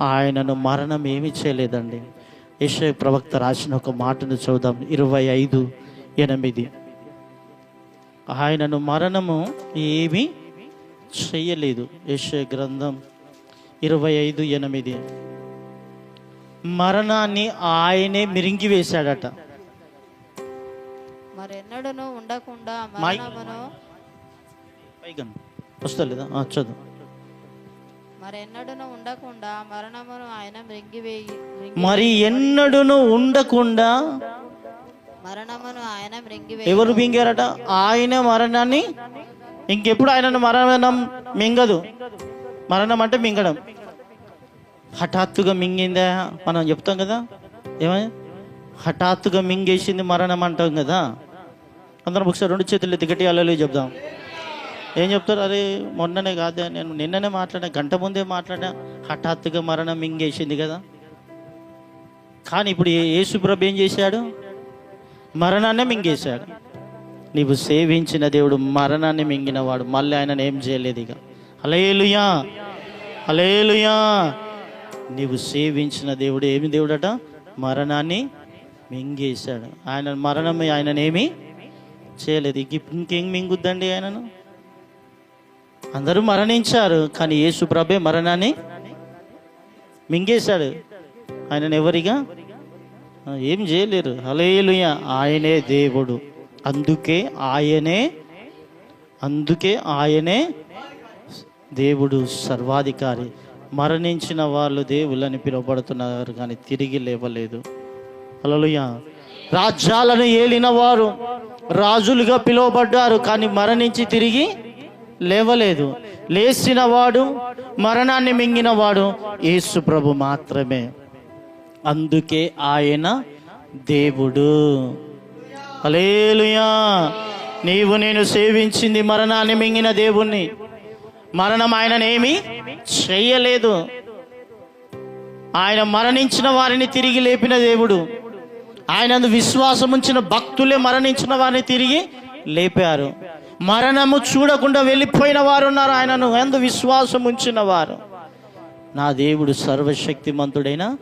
ఆయనను మరణం ఏమీ చేయలేదండి. యెషయా ప్రవక్త రాసిన ఒక మాటను చూద్దాం ఇరవై ఐదు ఎనిమిది. ఆయనను మరణము ఏమీ చెయ్యలేదు యెషయా గ్రంథం ఇరవై ఐదు ఎనిమిది. మరణాన్ని ఆయనే మిరింగివేశాడట మరెన్నడూను ఉండకుండా మరణమును వస్తలేదా చదువు. మరెన్నడూను ఉండకుండా మరణమును ఆయన మృంగివేయి మృంగి- మరి ఎన్నడూను ఉండకుండా మరణమును ఆయన మృంగివేయి ఎవరు మింగారట? ఆయన మరణాన్ని ఇంకెప్పుడు ఆయనను మరణం మింగదు. మరణం అంటే మింగడం. హఠాత్తుగా మింగిందా? మనం చెప్తాం కదా. ఏమై హఠాత్తుగా మింగేసింది మరణం అంటాం కదా. అందరం ఒకసారి రెండు చేతులు గట్టి అల్లలు చెప్దాం. ఏం చెప్తారు? అరే మొన్ననే కాదే నేను నిన్ననే మాట్లాడా గంట ముందే మాట్లాడా హఠాత్తుగా మరణం మింగేసింది కదా. కానీ ఇప్పుడు యేసుప్రభు ఏం చేశాడు? మరణాన్ని మింగేశాడు. నీవు సేవించిన దేవుడు మరణాన్ని మింగినవాడు మళ్ళీ ఆయన ఏం చేయలేదు ఇక. అలేలుయా అలేలుయా నీవు సేవించిన దేవుడు ఏమి దేవుడట? మరణాన్ని మింగేశాడు. ఆయన మరణం ఆయననేమి చేయలేదు. ఇంకేం మింగుద్దండి ఆయనను? అందరూ మరణించారు కానీ యేసు ప్రభే మరణాన్ని మింగేశాడు. ఆయనను ఎవరిగా? ఏం చేయలేరు. హలేలుయ ఆయనే దేవుడు. అందుకే ఆయనే అందుకే ఆయనే దేవుడు సర్వాధికారి. మరణించిన వాళ్ళు దేవుళ్ళని పిలువబడుతున్నారు కానీ తిరిగి లేవలేదు. అలలుయ రాజ్యాలను ఏలిన వారు రాజులుగా పిలువబడ్డారు కానీ మరణించి తిరిగి లేవలేదు. లేచినవాడు మరణాన్ని మింగినవాడు యేసు ప్రభు మాత్రమే. అందుకే ఆయన దేవుడు. అలేలుయా నీవు నేను సేవించింది మరణాన్ని మింగిన దేవుణ్ణి. మరణం ఆయననేమి చెయ్యలేదు ఆయన మరణించిన వారిని తిరిగి లేపిన దేవుడు. ఆయన విశ్వాసం ఉంచిన భక్తులే మరణించిన వారిని తిరిగి లేపారు. మరణము చూడకుండా వెళ్ళిపోయిన వారు ఉన్నారు ఆయనను ఎందు విశ్వాసం ఉంచిన వారు. నా దేవుడు సర్వశక్తిమంతుడైన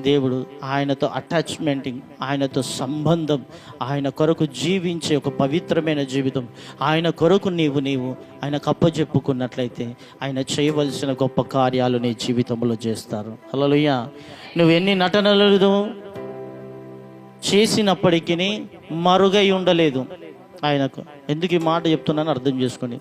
దేవుడు ఆయనతో అటాచ్మెంటింగ్ ఆయనతో సంబంధం ఆయన కొరకు జీవించే ఒక పవిత్రమైన జీవితం. ఆయన కొరకు నీవు నీవు ఆయన కప్పచెప్పుకున్నట్లయితే ఆయన చేయవలసిన గొప్ప కార్యాలు నీ జీవితంలో చేస్తారు. అలలుయ్య నువ్వు ఎన్ని నటనలు చేసినప్పటికీ మరుగై ఉండలేదు. ఆయనకు. ఎందుకు ఈ మాట చెప్తున్నాను అర్థం చేసుకోండి.